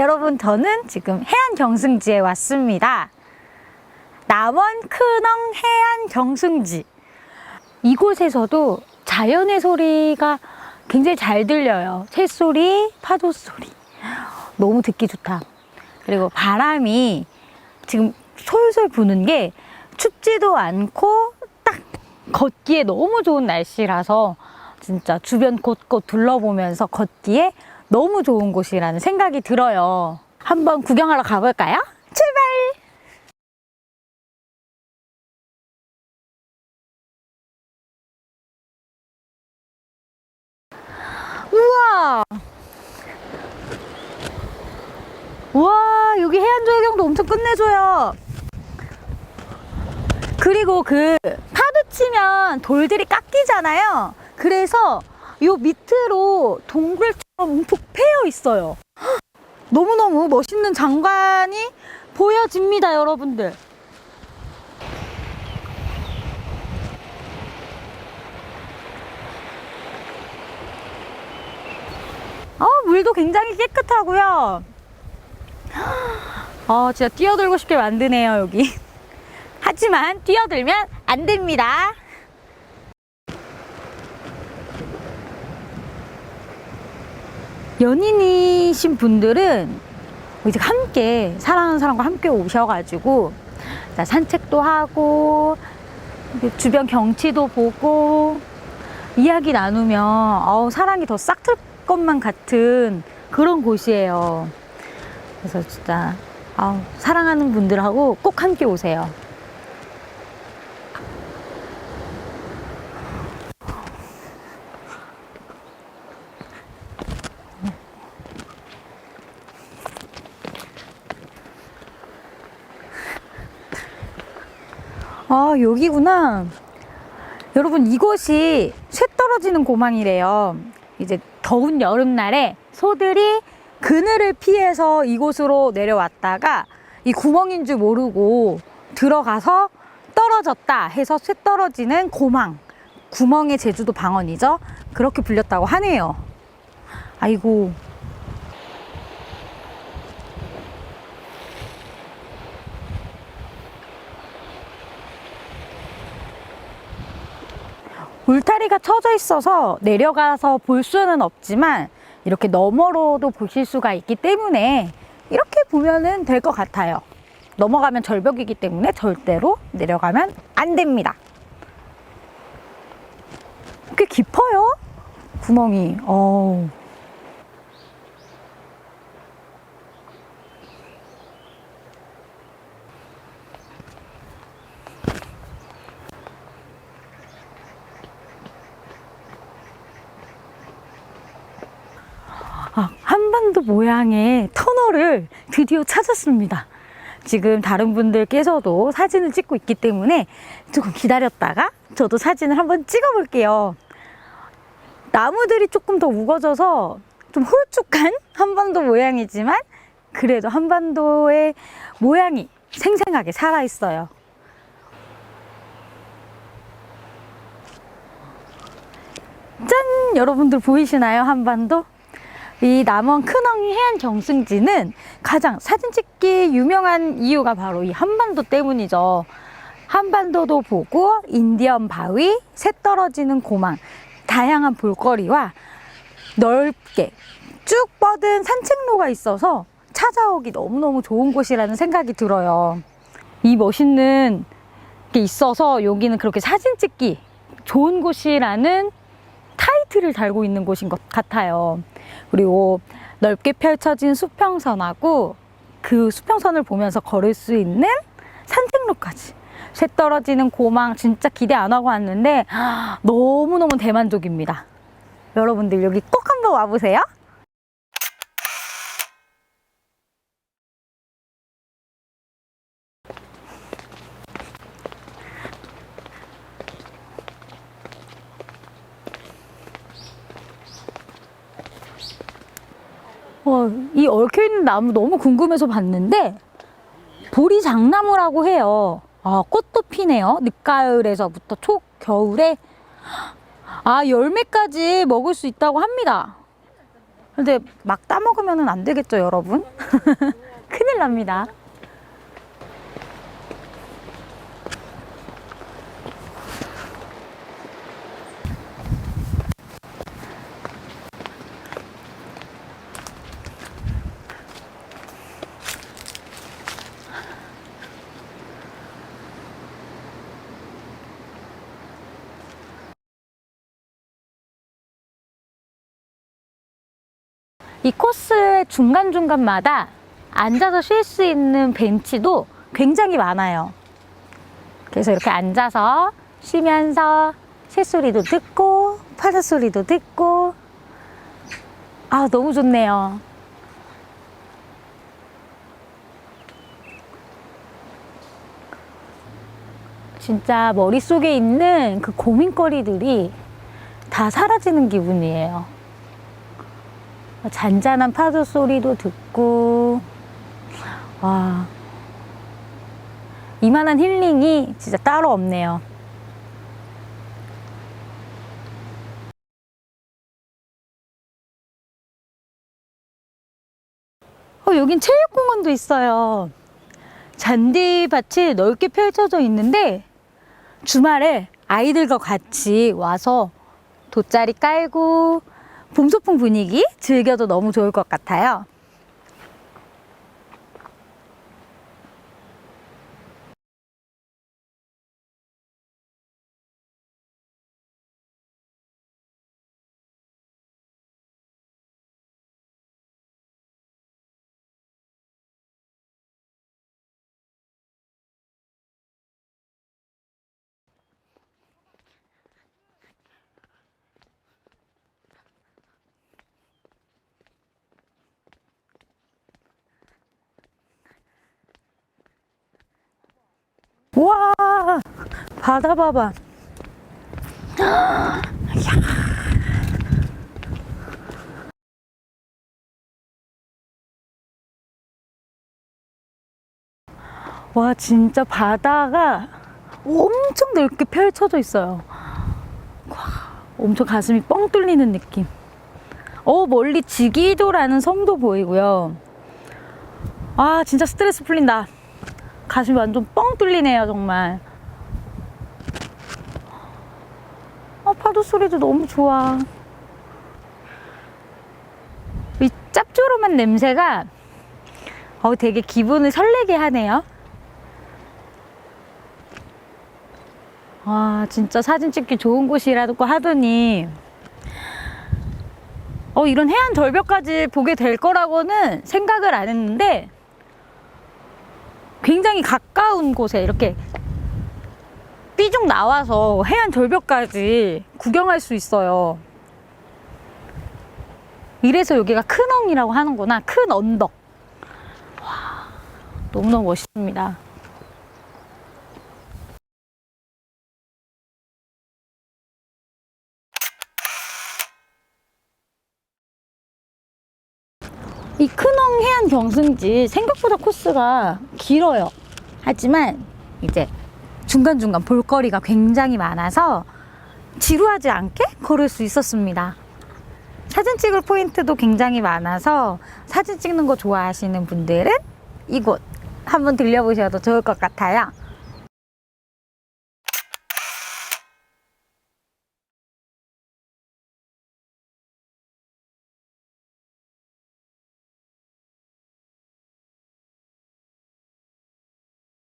짠! 여러분, 저는 지금 해안 경승지에 왔습니다. 남원 큰엉 해안 경승지. 이곳에서도 자연의 소리가 굉장히 잘 들려요. 새소리, 파도 소리. 너무 듣기 좋다. 그리고 바람이 지금 솔솔 부는 게 춥지도 않고 딱 걷기에 너무 좋은 날씨라서 진짜 주변 곳곳 둘러보면서 걷기에 너무 좋은 곳이라는 생각이 들어요. 한번 구경하러 가볼까요? 출발! 우와! 우와, 여기 해안 조경도 엄청 끝내줘요. 그리고 그 파도 치면 돌들이 깎이잖아요. 그래서 요 밑으로 동굴처럼 움푹 패여 있어요. 헉, 너무너무 멋있는 장관이 보여집니다, 여러분들. 어, 물도 굉장히 깨끗하고요. 어, 진짜 뛰어들고 싶게 만드네요, 여기. 하지만 뛰어들면 안 됩니다. 연인이신 분들은 이제 함께 사랑하는 사람과 함께 오셔가지고 자, 산책도 하고 주변 경치도 보고 이야기 나누면 어우, 사랑이 더 싹 틀 것만 같은 그런 곳이에요. 그래서 진짜 아우, 사랑하는 분들하고 꼭 함께 오세요. 아, 여기구나. 여러분, 이곳이 쇠 떨어지는 고망이래요. 이제 더운 여름날에 소들이 그늘을 피해서 이곳으로 내려왔다가 이 구멍인 줄 모르고 들어가서 떨어졌다 해서 쇠 떨어지는 고망. 구멍의 제주도 방언이죠. 그렇게 불렸다고 하네요. 아이고, 울타리가 쳐져 있어서 내려가서 볼 수는 없지만 이렇게 너머로도 보실 수가 있기 때문에 이렇게 보면은 될 것 같아요. 넘어가면 절벽이기 때문에 절대로 내려가면 안 됩니다. 꽤 깊어요. 구멍이. 어우. 아, 한반도 모양의 터널을 드디어 찾았습니다. 지금 다른 분들께서도 사진을 찍고 있기 때문에 조금 기다렸다가 저도 사진을 한번 찍어 볼게요. 나무들이 조금 더 우거져서 좀 홀쭉한 한반도 모양이지만 그래도 한반도의 모양이 생생하게 살아 있어요. 짠! 여러분들 보이시나요? 한반도? 이 남원 큰엉이 해안 경승지는 가장 사진 찍기 유명한 이유가 바로 이 한반도 때문이죠. 한반도도 보고 인디언 바위, 새 떨어지는 고망, 다양한 볼거리와 넓게 쭉 뻗은 산책로가 있어서 찾아오기 너무너무 좋은 곳이라는 생각이 들어요. 이 멋있는 게 있어서 여기는 그렇게 사진 찍기 좋은 곳이라는 타이틀을 달고 있는 곳인 것 같아요. 그리고 넓게 펼쳐진 수평선하고 그 수평선을 보면서 걸을 수 있는 산책로까지. 새 떨어지는 고망 진짜 기대 안 하고 왔는데 너무너무 대만족입니다. 여러분들 여기 꼭 한번 와보세요. 어, 이 얽혀있는 나무 너무 궁금해서 봤는데 보리장나무라고 해요. 아, 꽃도 피네요. 늦가을에서부터 초겨울에 아, 열매까지 먹을 수 있다고 합니다. 근데 막 따먹으면 안 되겠죠, 여러분? 큰일 납니다. 이 코스의 중간중간마다 앉아서 쉴 수 있는 벤치도 굉장히 많아요. 그래서 이렇게 앉아서 쉬면서 새소리도 듣고 파도 소리도 듣고 아 너무 좋네요. 진짜 머릿속에 있는 그 고민거리들이 다 사라지는 기분이에요. 잔잔한 파도 소리도 듣고, 와. 이만한 힐링이 진짜 따로 없네요. 어, 여긴 체육공원도 있어요. 잔디밭이 넓게 펼쳐져 있는데, 주말에 아이들과 같이 와서 돗자리 깔고 봄 소풍 분위기 즐겨도 너무 좋을 것 같아요. 와, 바다 봐봐. 와, 진짜 바다가 엄청 넓게 펼쳐져 있어요. 와, 엄청 가슴이 뻥 뚫리는 느낌. 어, 멀리 지기도라는 섬도 보이고요. 아, 진짜 스트레스 풀린다. 가슴이 완전 뻥 뚫리네요, 정말. 아, 파도 소리도 너무 좋아. 이 짭조름한 냄새가 어, 되게 기분을 설레게 하네요. 와, 진짜 사진 찍기 좋은 곳이라고 하더니, 어, 이런 해안 절벽까지 보게 될 거라고는 생각을 안 했는데, 굉장히 가까운 곳에 이렇게 삐죽 나와서 해안 절벽까지 구경할 수 있어요. 이래서 여기가 큰 엉이라고 하는구나. 큰 언덕. 와, 너무너무 멋있습니다. 이 큰엉 해안 경승지 생각보다 코스가 길어요. 하지만 이제 중간중간 볼거리가 굉장히 많아서 지루하지 않게 걸을 수 있었습니다. 사진 찍을 포인트도 굉장히 많아서 사진 찍는 거 좋아하시는 분들은 이곳 한번 들려보셔도 좋을 것 같아요.